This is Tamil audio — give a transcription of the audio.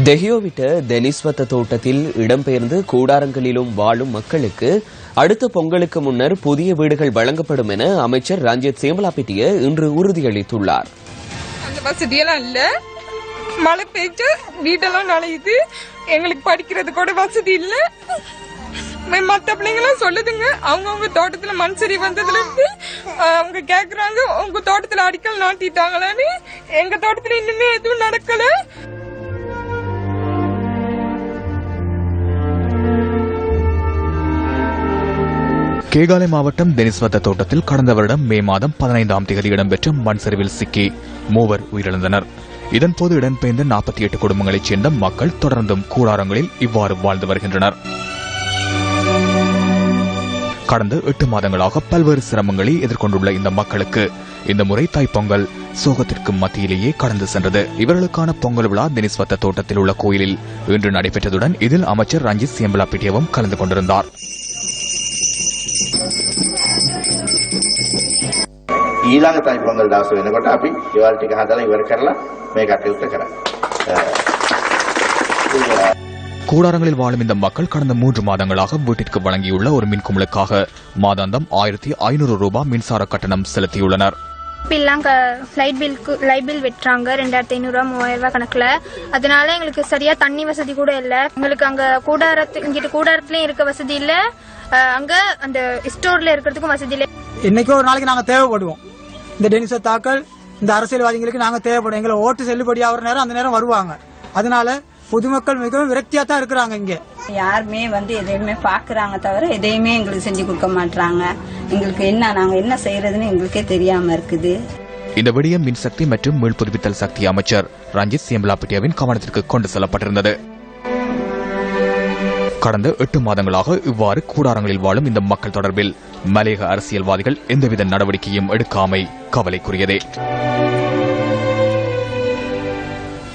தெஹியோவிட்ட தெனிஸ்வத்த தோட்டத்தில் இடம்பெயர்ந்து கூடாரங்களிலும் வாழும் மக்களுக்கு அடுத்த பொங்கலுக்கு முன்னர் புதிய வீடுகள் வழங்கப்படும் என அமைச்சர் ரஞ்சித் சேமலாபிட்டிய இன்று உறுதியளித்துள்ளார். அந்த வசதியெல்லாம் இல்ல. மழை பெய்ஞ்சு வீடெல்லாம் நனையுது. எங்களுக்கு படிக்கிறது கூட வசதி இல்ல. மத்த பிள்ளைங்களும் சொல்லுதுங்க. அவங்கவுங்க தோட்டத்துல மண் சரி வந்ததுல இருந்து அவங்க கேக்குறாங்க உங்க தோட்டத்துல அடிக்கல் நாட்டிட்டாங்களான்னு. எங்க தோட்டத்துல இன்னுமே எதுவும் நடக்கல. கேகாலை மாவட்டம் தெனிஸ்வத்த தோட்டத்தில் கடந்த வருடம் மே மாதம் பதினைந்தாம் தேதி இடம்பெற்ற மண் சரிவில் சிக்கி மூவர் உயிரிழந்தனர். இதன்போது இடம்பெயர்ந்த நாற்பத்தி எட்டு குடும்பங்களைச் சேர்ந்த மக்கள் தொடர்ந்தும் கூடாரங்களில் இவ்வாறு வாழ்ந்து வருகின்றனர். கடந்த எட்டு மாதங்களாக பல்வேறு சிரமங்களை எதிர்கொண்டுள்ள இந்த மக்களுக்கு இந்த முறை தாய்ப்பொங்கல் சோகத்திற்கு மத்தியிலேயே கடந்து சென்றது. இவர்களுக்கான பொங்கல் விழா தினிஸ்வத்த தோட்டத்தில் உள்ள கோயிலில் இன்று நடைபெற்றதுடன் இதில் அமைச்சர் ரஞ்சித் சேம்பலாப்பிட்டியவும் கலந்து கொண்டிருந்தார். ඊළඟ තයි පොංගල් දවස වෙනකොට අපි ගෙවල් ටික හදලා ඉවර කරලා මේ කටයුත්ත කරා. கூடாரங்களில் வாழும் இந்த மக்கள் கடந்த மூன்று மாதங்களாக வீட்டிற்கு வழங்கியுள்ள ஒரு மின்குமலுக்காக மாதாந்தம் ஆயிரத்தி ஐநூறு ரூபாய் மின்சார கட்டணம் செலுத்தியுள்ளனர் பில்லாம் லைட் பில்க்கு லைட் பில் வெட்டுறாங்க ரெண்டாயிரத்தி ஐநூறுரூவா மூவாயிரம் ரூபாய் கணக்குல அதனால எங்களுக்கு சரியா தண்ணி வசதி கூட இல்ல எங்களுக்கு அங்க கூடாரத்து இங்கிட்டு கூடாரத்துலயும் இருக்க வசதி இல்ல அஹ், அங்க அந்த ஸ்டோர்ல இருக்கிறதுக்கும் வசதி இல்ல என்னைக்கோ ஒரு நாளைக்கு நாங்க தேவைப்படுவோம். இந்த டெனிச தாக்கல் இந்த அரசியல்வாதிகளுக்கு நாங்க தேவைப்படும் எங்களை ஓட்டு செல்லுபடி ஆகிற நேரம் அந்த நேரம் வருவாங்க. அதனால பொதுமக்கள் மிகவும் விரக்தியா தான் இருக்கிறாங்க இங்க. யாருமே வந்து எதையுமே பாக்குறாங்க தவிர எதையுமே எங்களுக்கு செஞ்சு கொடுக்க மாட்டாங்க எங்களுக்கு என்ன நாங்க என்ன செய்யறதுன்னு எங்களுக்கே தெரியாம இருக்குது. இந்த விடயம் மின்சக்தி மற்றும் மீள்புதுப்பித்தல் சக்தி அமைச்சர் ரஞ்சித் சேம்பலாப்பிட்டியாவின் கவனத்திற்கு கொண்டு செல்லப்பட்டிருந்தது. கடந்த எட்டு மாதங்களாக இவ்வாறு கூடாரங்களில் வாழும் இந்த மக்கள் தொடர்பில் மலையக அரசியல்வாதிகள் எந்தவித நடவடிக்கையும் எடுக்காமை கவலைக்குரியதே.